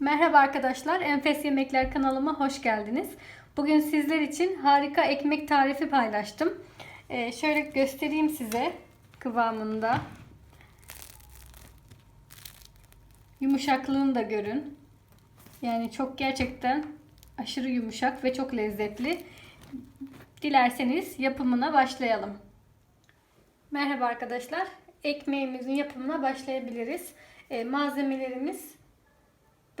Merhaba arkadaşlar, Enfes Yemekler kanalıma hoş geldiniz. Bugün sizler için harika ekmek tarifi paylaştım. Ee, şöyle göstereyim size kıvamında. Yumuşaklığını da görün. Yani çok gerçekten aşırı yumuşak ve çok lezzetli. Dilerseniz yapımına başlayalım. Merhaba arkadaşlar. Ekmeğimizin yapımına başlayabiliriz. Ee, malzemelerimiz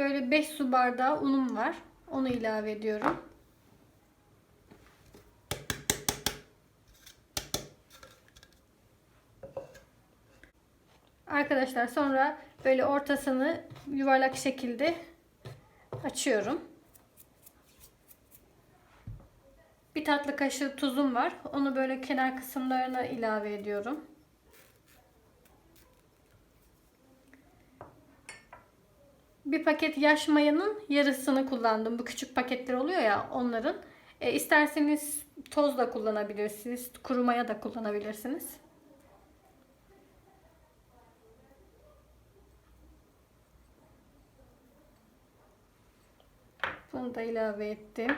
Böyle 5 su bardağı unum var. Onu ilave ediyorum. Arkadaşlar sonra böyle ortasını yuvarlak şekilde açıyorum. Bir tatlı kaşığı tuzum var. Onu böyle kenar kısımlarına ilave ediyorum. Bir paket yaş mayanın yarısını kullandım. Bu küçük paketler oluyor ya onların. E, isterseniz toz da kullanabilirsiniz. Kuru maya da kullanabilirsiniz. Bunu da ilave ettim.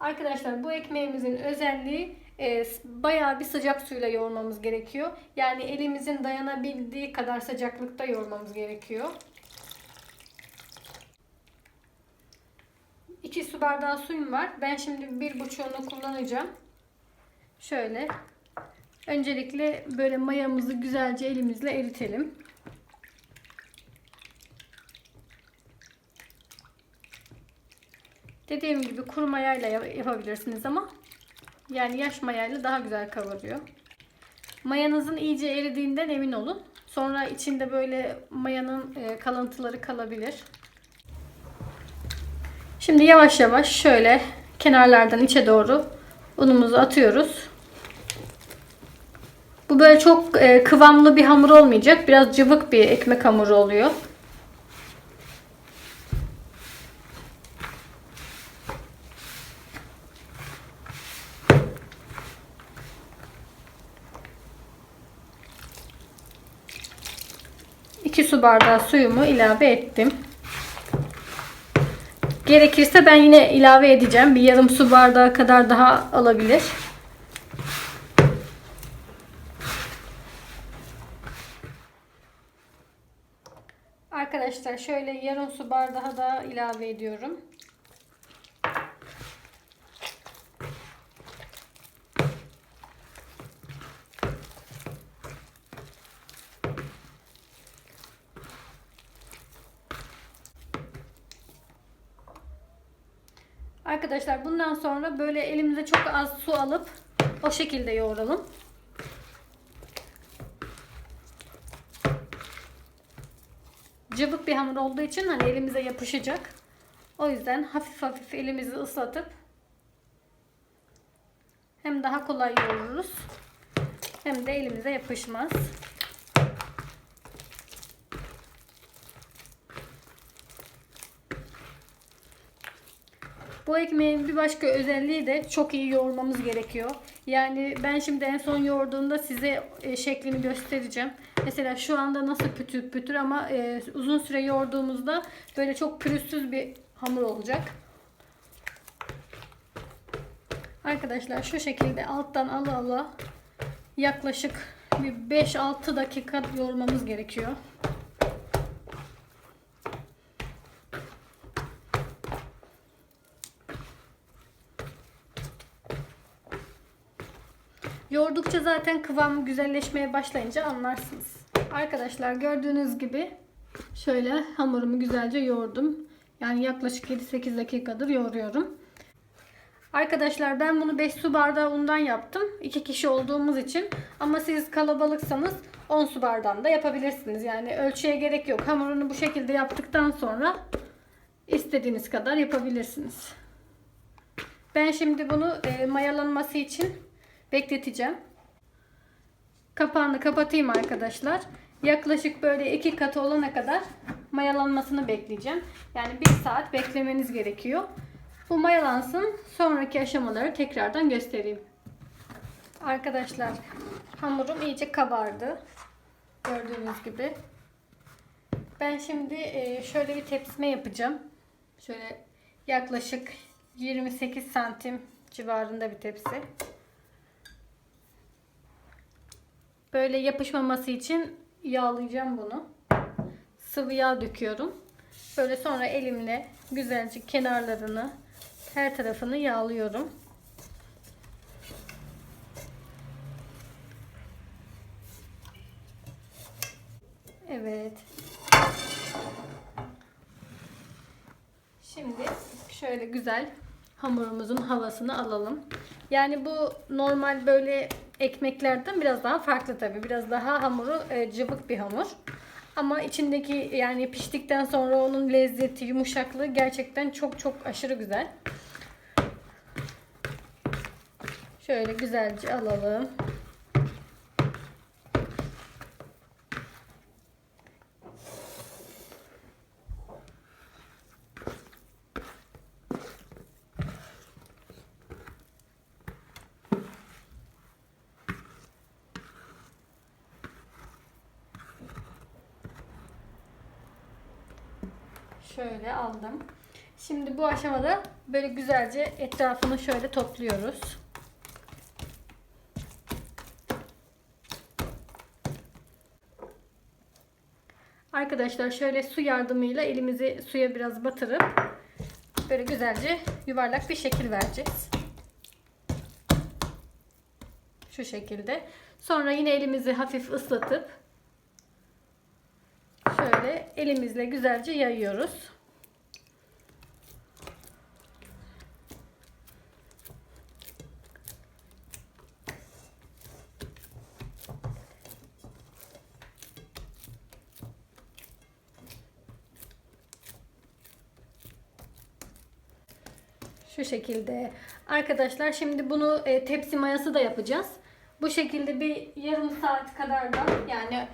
Arkadaşlar bu ekmeğimizin özelliği e, bayağı bir sıcak suyla yoğurmamız gerekiyor. Yani elimizin dayanabildiği kadar sıcaklıkta yoğurmamız gerekiyor. 2 su bardağı suyum var. Ben şimdi bir buçuğunu kullanacağım. Şöyle. Öncelikle böyle mayamızı güzelce elimizle eritelim. Dediğim gibi kuru mayayla yapabilirsiniz ama yani yaş mayayla daha güzel kavuruyor. Mayanızın iyice eridiğinden emin olun. Sonra içinde böyle mayanın e, kalıntıları kalabilir. Şimdi yavaş yavaş şöyle kenarlardan içe doğru unumuzu atıyoruz. Bu böyle çok e, kıvamlı bir hamur olmayacak. Biraz cıvık bir ekmek hamuru oluyor. Su bardağı suyumu ilave ettim. Gerekirse ben yine ilave edeceğim. Bir yarım su bardağı kadar daha alabilir. Arkadaşlar şöyle yarım su bardağı daha ilave ediyorum. Arkadaşlar bundan sonra böyle elimize çok az su alıp o şekilde yoğuralım. Cıvık bir hamur olduğu için hani elimize yapışacak. O yüzden hafif hafif elimizi ıslatıp hem daha kolay yoğururuz hem de elimize yapışmaz. Bu ekmeğin bir başka özelliği de çok iyi yoğurmamız gerekiyor. Yani ben şimdi en son yoğurduğumda size e, şeklini göstereceğim. Mesela şu anda nasıl pütür pütür ama e, uzun süre yoğurduğumuzda böyle çok pürüzsüz bir hamur olacak. Arkadaşlar şu şekilde alttan ala ala yaklaşık bir 5-6 dakika yoğurmamız gerekiyor. Yoğurdukça zaten kıvam güzelleşmeye başlayınca anlarsınız. Arkadaşlar gördüğünüz gibi şöyle hamurumu güzelce yoğurdum. Yani yaklaşık 7-8 dakikadır yoğuruyorum. Arkadaşlar ben bunu 5 su bardağı undan yaptım. 2 kişi olduğumuz için. Ama siz kalabalıksanız 10 su bardağında da yapabilirsiniz. Yani ölçüye gerek yok. Hamurunu bu şekilde yaptıktan sonra istediğiniz kadar yapabilirsiniz. Ben şimdi bunu e, mayalanması için bekleteceğim. Kapağını kapatayım arkadaşlar. Yaklaşık böyle iki katı olana kadar mayalanmasını bekleyeceğim. Yani bir saat beklemeniz gerekiyor. Bu mayalansın. Sonraki aşamaları tekrardan göstereyim. Arkadaşlar hamurum iyice kabardı. Gördüğünüz gibi. Ben şimdi e, şöyle bir tepsime yapacağım. Şöyle yaklaşık 28 santim civarında bir tepsi. Böyle yapışmaması için yağlayacağım bunu. Sıvı yağ döküyorum. Böyle sonra elimle güzelce kenarlarını, her tarafını yağlıyorum. Evet. Şimdi şöyle güzel hamurumuzun havasını alalım. Yani bu normal böyle ekmeklerden biraz daha farklı tabii. Biraz daha hamuru e, cıvık bir hamur. Ama içindeki yani piştikten sonra onun lezzeti, yumuşaklığı gerçekten çok çok aşırı güzel. Şöyle güzelce alalım. Şöyle aldım. Şimdi bu aşamada böyle güzelce etrafını şöyle topluyoruz. Arkadaşlar şöyle su yardımıyla elimizi suya biraz batırıp böyle güzelce yuvarlak bir şekil vereceğiz. Şu şekilde. Sonra yine elimizi hafif ıslatıp şöyle elimizle güzelce yayıyoruz. Şu şekilde. Arkadaşlar şimdi bunu e, tepsi mayası da yapacağız. Bu şekilde bir yarım saat kadar da yani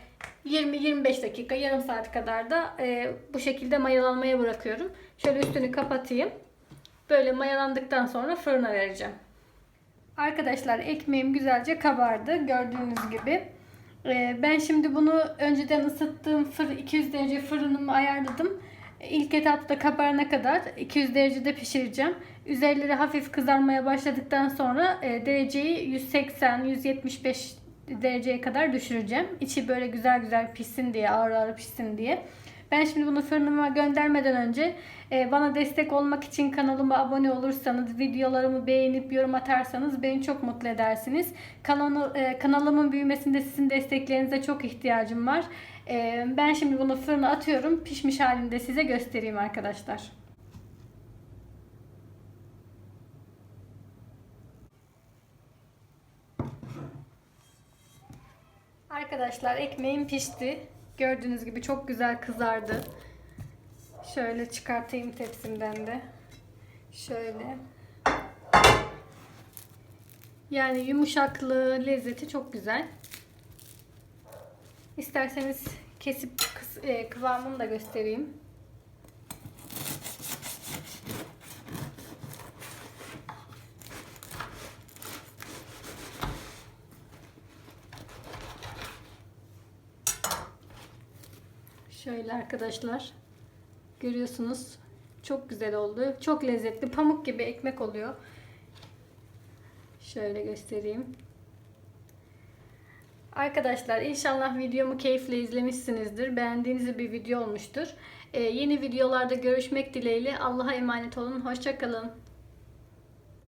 20-25 dakika yarım saat kadar da e, bu şekilde mayalanmaya bırakıyorum. Şöyle üstünü kapatayım. Böyle mayalandıktan sonra fırına vereceğim. Arkadaşlar ekmeğim güzelce kabardı gördüğünüz gibi. E, ben şimdi bunu önceden ısıttığım fır, 200 derece fırınımı ayarladım. İlk etapta kabarana kadar 200 derecede pişireceğim. Üzerleri hafif kızarmaya başladıktan sonra e, dereceyi 180-175 dereceye kadar düşüreceğim. İçi böyle güzel güzel pişsin diye, ağır ağır pişsin diye. Ben şimdi bunu fırınıma göndermeden önce e, bana destek olmak için kanalıma abone olursanız, videolarımı beğenip yorum atarsanız beni çok mutlu edersiniz. Kanalı, e, kanalımın büyümesinde sizin desteklerinize çok ihtiyacım var. E, ben şimdi bunu fırına atıyorum. Pişmiş halinde size göstereyim arkadaşlar. Arkadaşlar ekmeğim pişti. Gördüğünüz gibi çok güzel kızardı. Şöyle çıkartayım tepsimden de. Şöyle. Yani yumuşaklığı, lezzeti çok güzel. İsterseniz kesip e, kıvamını da göstereyim. Şöyle arkadaşlar. Görüyorsunuz. Çok güzel oldu. Çok lezzetli. Pamuk gibi ekmek oluyor. Şöyle göstereyim. Arkadaşlar inşallah videomu keyifle izlemişsinizdir. Beğendiğiniz bir video olmuştur. Ee, yeni videolarda görüşmek dileğiyle. Allah'a emanet olun. Hoşçakalın.